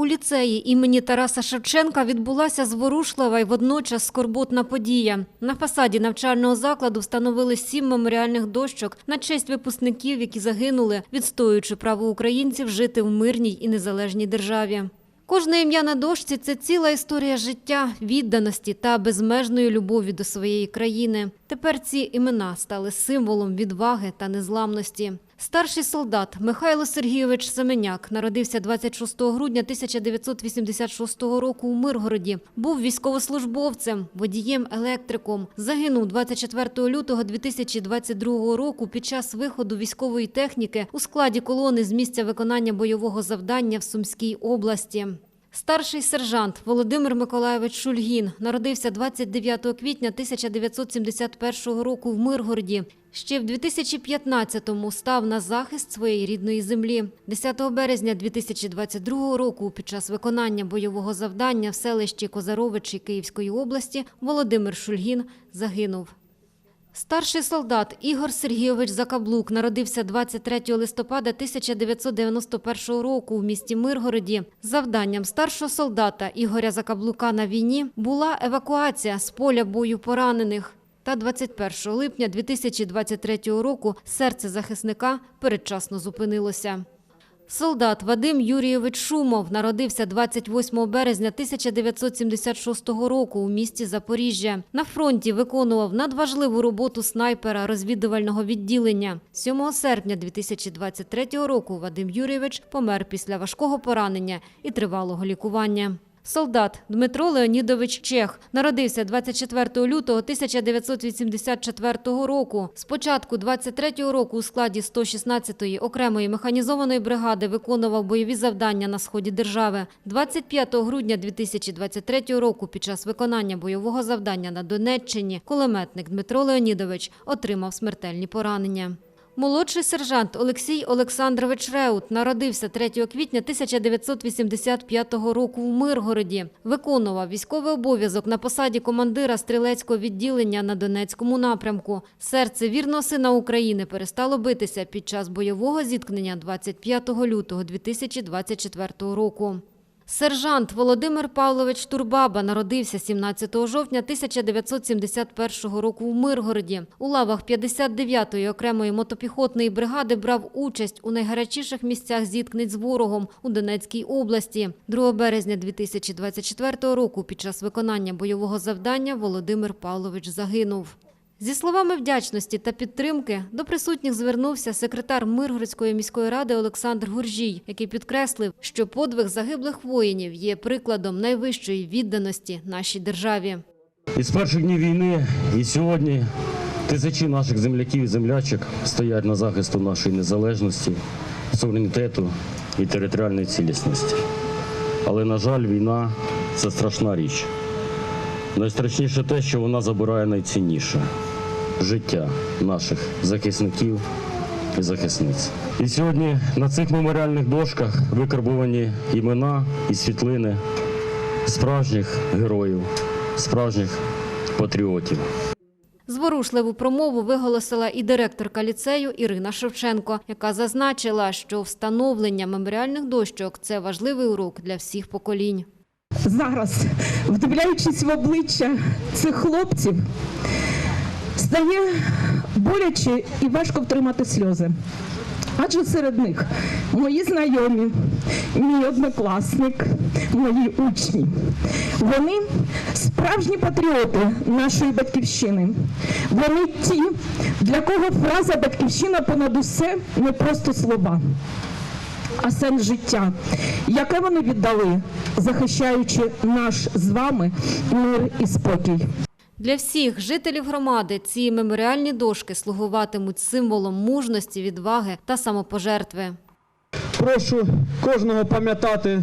У ліцеї імені Тараса Шевченка відбулася зворушлива й водночас скорботна подія. На фасаді навчального закладу встановили сім меморіальних дощок на честь випускників, які загинули, відстоюючи право українців жити в мирній і незалежній державі. Кожне ім'я на дошці це ціла історія життя, відданості та безмежної любові до своєї країни. Тепер ці імена стали символом відваги та незламності. Старший солдат Михайло Сергійович Семеняк народився 26 грудня 1986 року у Миргороді. Був військовослужбовцем, водієм, електриком. Загинув 24 лютого 2022 року під час виходу військової техніки у складі колони з місця виконання бойового завдання в Сумській області. Старший сержант Володимир Миколайович Шульгін народився 29 квітня 1971 року в Миргороді. Ще в 2015-му став на захист своєї рідної землі. 10 березня 2022 року під час виконання бойового завдання в селищі Козаровичі Київської області Володимир Шульгін загинув. Старший солдат Ігор Сергійович Закаблук народився 23 листопада 1991 року в місті Миргороді. Завданням старшого солдата Ігоря Закаблука на війні була евакуація з поля бою поранених. Та 21 липня 2023 року серце захисника передчасно зупинилося. Солдат Вадим Юрійович Шумов народився 28 березня 1976 року у місті Запоріжжя. На фронті виконував надважливу роботу снайпера розвідувального відділення. 7 серпня 2023 року Вадим Юрійович помер після важкого поранення і тривалого лікування. Солдат Дмитро Леонідович Чех народився 24 лютого 1984 року. Спочатку 23-го року у складі 116-ї окремої механізованої бригади виконував бойові завдання на сході держави. 25 грудня 2023 року під час виконання бойового завдання на Донеччині кулеметник Дмитро Леонідович отримав смертельні поранення. Молодший сержант Олексій Олександрович Реут народився 3 квітня 1985 року в Миргороді. Виконував військовий обов'язок на посаді командира стрілецького відділення на Донецькому напрямку. Серце вірного сина України перестало битися під час бойового зіткнення 25 лютого 2024 року. Сержант Володимир Павлович Турбаба народився 17 жовтня 1971 року у Миргороді. У лавах 59-ї окремої мотопіхотної бригади брав участь у найгарячіших місцях зіткнень з ворогом у Донецькій області. 2 березня 2024 року під час виконання бойового завдання Володимир Павлович загинув. Зі словами вдячності та підтримки до присутніх звернувся секретар Миргородської міської ради Олександр Гуржій, який підкреслив, що подвиг загиблих воїнів є прикладом найвищої відданості нашій державі. І з перших днів війни і сьогодні тисячі наших земляків і землячок стоять на захисту нашої незалежності, суверенітету і територіальної цілісності. Але, на жаль, війна це страшна річ. Найстрашніше те, що вона забирає найцінніше життя наших захисників і захисниць. І сьогодні на цих меморіальних дошках викарбовані імена і світлини справжніх героїв, справжніх патріотів. Зворушливу промову виголосила і директорка ліцею Ірина Шевченко, яка зазначила, що встановлення меморіальних дощок це важливий урок для всіх поколінь. зараз, вдивляючись в обличчя цих хлопців, стає боляче і важко втримати сльози. Адже серед них мої знайомі, мій однокласник, мої учні. Вони справжні патріоти нашої батьківщини. Вони ті, для кого фраза батьківщина понад усе не просто слова а сенс життя, яке вони віддали, захищаючи наш з вами мир і спокій. Для всіх жителів громади ці меморіальні дошки слугуватимуть символом мужності, відваги та самопожертви. Прошу кожного пам'ятати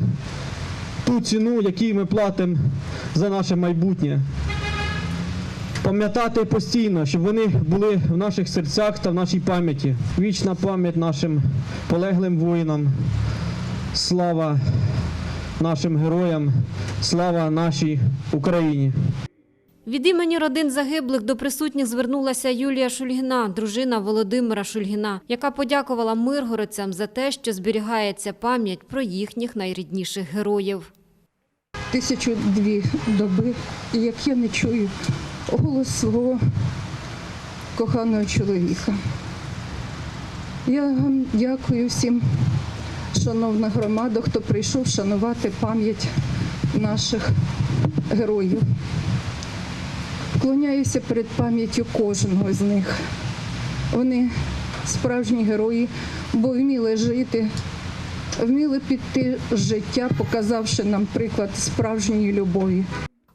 ту ціну, яку ми платимо за наше майбутнє. Пам'ятати постійно, щоб вони були в наших серцях та в нашій пам'яті. Вічна пам'ять нашим полеглим воїнам. Слава нашим героям, слава нашій Україні. Від імені родин загиблих до присутніх звернулася Юлія Шульгіна, дружина Володимира Шульгіна, яка подякувала миргородцям за те, що зберігається пам'ять про їхніх найрідніших героїв. тисячу дві доби, і як я не чую голос свого коханого чоловіка. Я вам дякую всім, шановна громада, хто прийшов шанувати пам'ять наших героїв. Вклоняюся перед пам'яттю кожного з них. Вони справжні герої, бо вміли жити, вміли піти з життя, показавши нам приклад справжньої любові.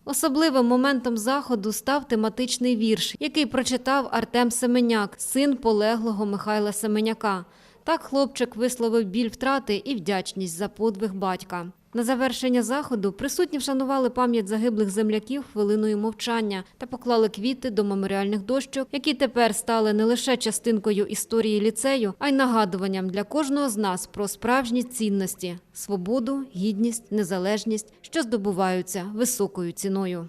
Особливим моментом заходу став тематичний вірш, який прочитав Артем Семеняк, син полеглого Михайла Семеняка. Так хлопчик висловив біль втрати і вдячність за подвиг батька. На завершення заходу присутні вшанували пам'ять загиблих земляків хвилиною мовчання та поклали квіти до меморіальних дощок, які тепер стали не лише частинкою історії ліцею, а й нагадуванням для кожного з нас про справжні цінності свободу, гідність, незалежність, що здобуваються високою ціною.